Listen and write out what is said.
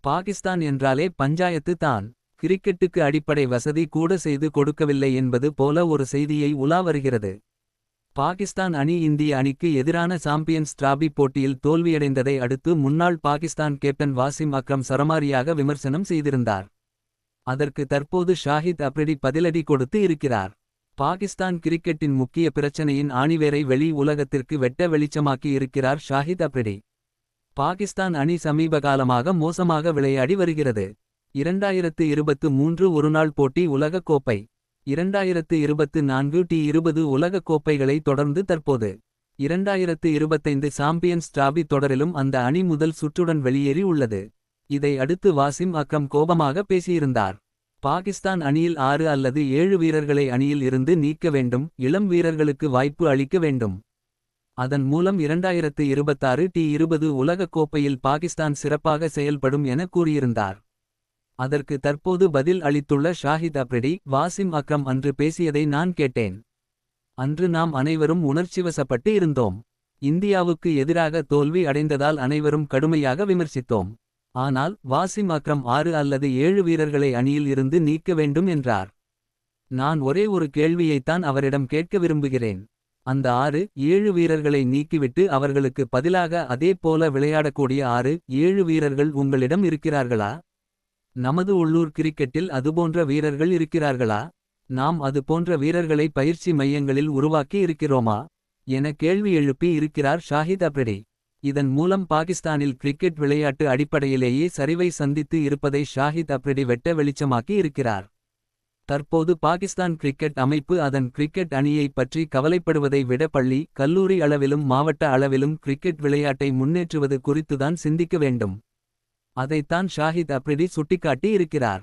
பாகிஸ்தான் என்றாலே பஞ்சாயத்து தான். கிரிக்கெட்டுக்கு அடிப்படை வசதி கூட செய்து கொடுக்கவில்லை என்பது போல ஒரு செய்தியை உலா வருகிறது. பாகிஸ்தான் அணி இந்திய அணிக்கு எதிரான சாம்பியன்ஸ் டிராபி போட்டியில் தோல்வியடைந்ததை அடுத்து முன்னாள் பாகிஸ்தான் கேப்டன் வாசிம் அக்ரம் சரமாரியாக விமர்சனம் செய்திருந்தார். அதற்கு தற்போது ஷாஹித் அப்ரிடி பதிலடி கொடுத்து இருக்கிறார். பாகிஸ்தான் கிரிக்கெட்டின் முக்கிய பிரச்சனையின் ஆணிவேரை வெளி உலகத்திற்கு வெட்ட வெளிச்சமாக்கி இருக்கிறார் ஷாஹித் அப்ரிடி. பாகிஸ்தான் அணி சமீபகாலமாக மோசமாக விளையாடி வருகிறது. இரண்டாயிரத்து இருபத்து மூன்று ஒருநாள் போட்டி உலகக் கோப்பை இரண்டாயிரத்து இருபத்து நான்கு டி இருபது உலகக்கோப்பைகளை தொடர்ந்து தற்போது. இரண்டாயிரத்து இருபத்தைந்து சாம்பியன்ஸ் டிராபி தொடரிலும் அந்த அணி முதல் சுற்றுடன் வெளியேறி உள்ளது. இதை அடுத்து வாசிம் அக்ரம் கோபமாக பேசியிருந்தார். பாகிஸ்தான் அணியில் ஆறு அல்லது ஏழு வீரர்களை அணியில் இருந்து நீக்க வேண்டும். இளம் வீரர்களுக்கு வாய்ப்பு அளிக்க வேண்டும். அதன் மூலம் இரண்டாயிரத்து இருபத்தாறு டி இருபது உலகக் கோப்பையில் பாகிஸ்தான் சிறப்பாக செயல்படும் என கூறியிருந்தார். அதற்கு தற்போது பதில் அளித்துள்ள ஷாஹித் அப்ரிடி வாசிம் அக்ரம் அன்று பேசியதை நான் கேட்டேன். அன்று நாம் அனைவரும் உணர்ச்சிவசப்பட்டு இருந்தோம். இந்தியாவுக்கு எதிராக தோல்வி அடைந்ததால் அனைவரும் கடுமையாக விமர்சித்தோம். ஆனால் வாசிம் அக்ரம் ஆறு அல்லது ஏழு வீரர்களை அணியில் இருந்து நீக்க வேண்டும் என்றார். நான் ஒரே ஒரு கேள்வியைத்தான் அவரிடம் கேட்க விரும்புகிறேன். அந்த ஆறு ஏழு வீரர்களை நீக்கிவிட்டு அவர்களுக்கு பதிலாக அதே போல விளையாடக்கூடிய ஆறு ஏழு வீரர்கள் உங்களிடம் இருக்கிறார்களா? நமது உள்ளூர் கிரிக்கெட்டில் அதுபோன்ற வீரர்கள் இருக்கிறார்களா? நாம் அது போன்ற வீரர்களை பயிற்சி மையங்களில் உருவாக்கி இருக்கிறோமா? என கேள்வி எழுப்பி இருக்கிறார் ஷாஹித் அப்ரடி. இதன் மூலம் பாகிஸ்தானில் கிரிக்கெட் விளையாட்டு அடிப்படையிலேயே சரிவை சந்தித்து இருப்பதை ஷாஹித் அப்ரடி வெட்ட வெளிச்சமாக்கி இருக்கிறார். தற்போது பாகிஸ்தான் கிரிக்கெட் அமைப்பு அதன் கிரிக்கெட் அணியை பற்றி கவலைப்படுவதை விட பள்ளி கல்லூரி அளவிலும் மாவட்ட அளவிலும் கிரிக்கெட் விளையாட்டை முன்னேற்றுவது குறித்துதான் சிந்திக்க வேண்டும். அதைத்தான் ஷாஹித் அப்ரிடி சுட்டிக்காட்டி இருக்கிறார்